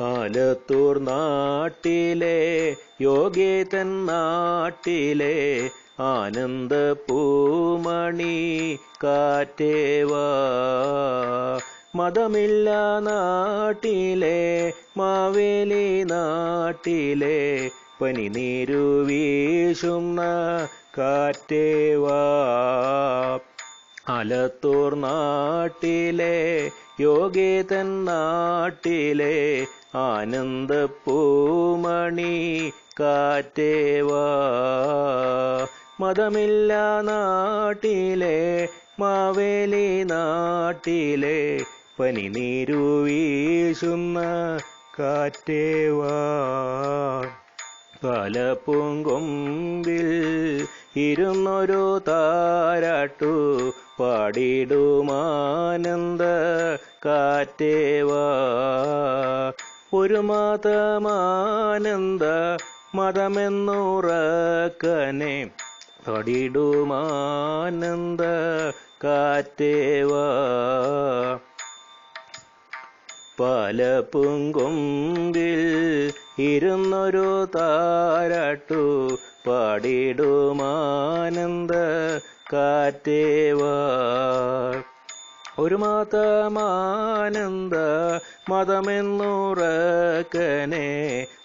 ആലത്തൂർ നാട്ടിലെ യോഗേതൻ നാട്ടിലെ ആനന്ദ പൂമണി കാറ്റേവാ. മതമില്ല നാട്ടിലെ മാവേലി നാട്ടിലെ പനിനീരു വീശുന്ന കാറ്റേവാ. അലത്തൂർ നാട്ടിലെ യോഗേതൻ നാട്ടിലെ ആനന്ദ പൂമണി കാറ്റേവാ മതമില്ല നാട്ടിലെ മാവേലി നാട്ടിലെ പനി നീരു വീശുന്ന കാറ്റേവാ പാലപ്പൂങ്കൊമ്പിൽ ഇരുന്നൊരു താരാട്ടു പാടിടുമാനന്ദ കാറ്റേവാ ഒരു മതമാനന്ദ മതമെന്നുറക്കനെ തടിടുമാനന്ദ കാറ്റേവാ പലപ്പുങ്കൊമ്പിൽ ഇരുന്നൊരു താരാട്ടു പാടിടുമാനന്ദ കാറ്റേവാ ഒരു മതമാനന്ദ മതമെന്നുറക്കനെ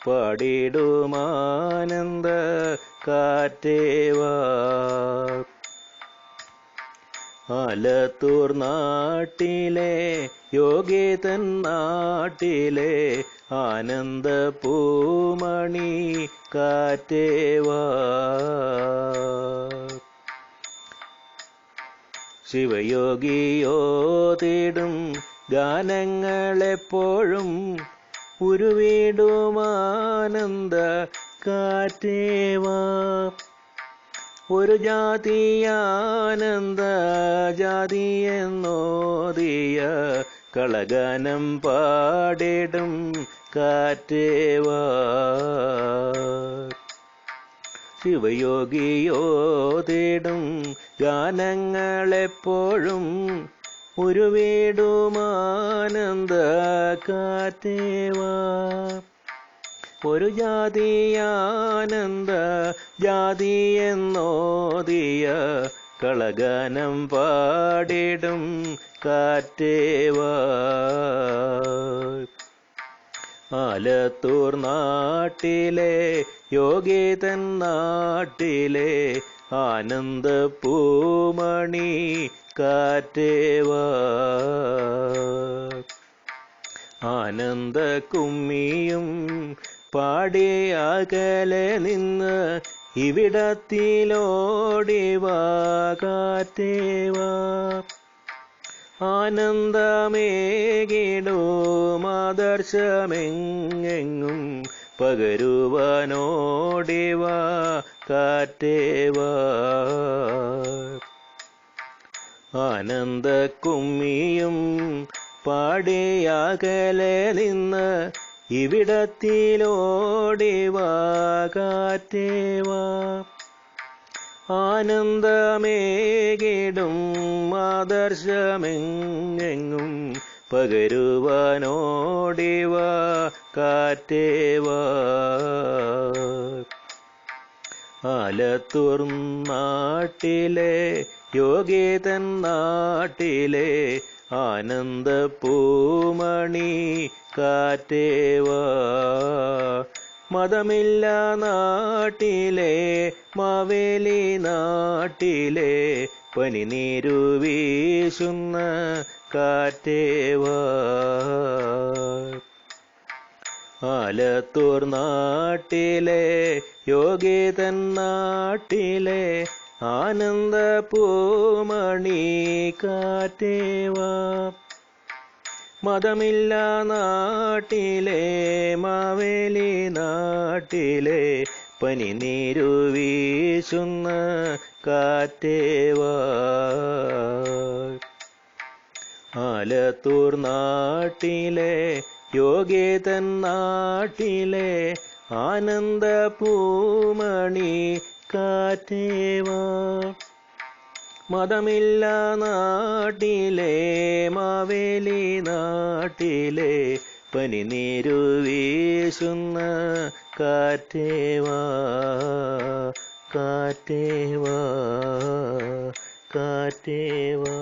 പാടിടുമാനന്ദ കാറ്റേവാ ആലത്തൂർ നാട്ടിലെ യോഗേതൻ നാട്ടിലെ ആനന്ദ പൂമണി കാറ്റേവാ ശിവയോഗിയോ തേടും ഗാനങ്ങളെപ്പോഴും ഉരുവിടുമാനന്ദ കാറ്റേവാ. ഒരു ജാതിയാനന്ദ ജാതിയെന്നോതിയ കളഗാനം പാടിടും കാറ്റേവാ. ശിവയോഗിയോ തേടും ഗാനങ്ങളെപ്പോഴും ഉരുവിടുമാനന്ദ കാറ്റേവാ ഒരു ജാതിയാനന്ദ ജാതി എന്നോദിയ കളഗാനം പാടിടും കാറ്റേവാ. ആലത്തൂർ നാട്ടിലെ യോഗേതൻ നാട്ടിലെ ആനന്ദ പൂമണി കാറ്റേവാ ആനന്ദ കുമ്മിയും പാടി അകലെ നിന്ന് ഇവിടത്തിലോടിവാ കാറ്റേവാ ആനന്ദമേകിടും ആദർശമെങ്ങെങ്ങും പകരുവാനോടിവ കാറ്റേവ. ആനന്ദ പാടിയകലെ നിന്ന് ഇവിടത്തിലോടിവാ കാറ്റേവാ. ആനന്ദമേകിടും ആദർശമെങ്ങെങ്ങും പകരുവാനോടിവ കാറ്റേവ. ആലത്തൂർ നാട്ടിലെ യോഗേതൻ നാട്ടിലെ ആനന്ദ പൂമണി കാറ്റേവാ. മതമില്ല നാട്ടിലെ മാവേലി നാട്ടിലെ പനിനീരു വീശുന്ന കാറ്റേവ ആലത്തൂർ നാട്ടിലെ യോഗേതൻ നാട്ടിലെ ആനന്ദ പൂമണി കാറ്റേവാ മതമില്ല നാട്ടിലെ മാവേലി നാട്ടിലെ പനി നീരു വീശുന്ന കാറ്റേവാ ആലത്തൂർ നാട്ടിലെ യോഗേതൻ നാട്ടിലെ ആനന്ദ പൂമണി കാറ്റേവാ മതമില്ല നാട്ടിലെ മാവേലി നാട്ടിലെ പനിനീരു വീശുന്ന കാറ്റേവാ കാറ്റേവാ കാറ്റേവാ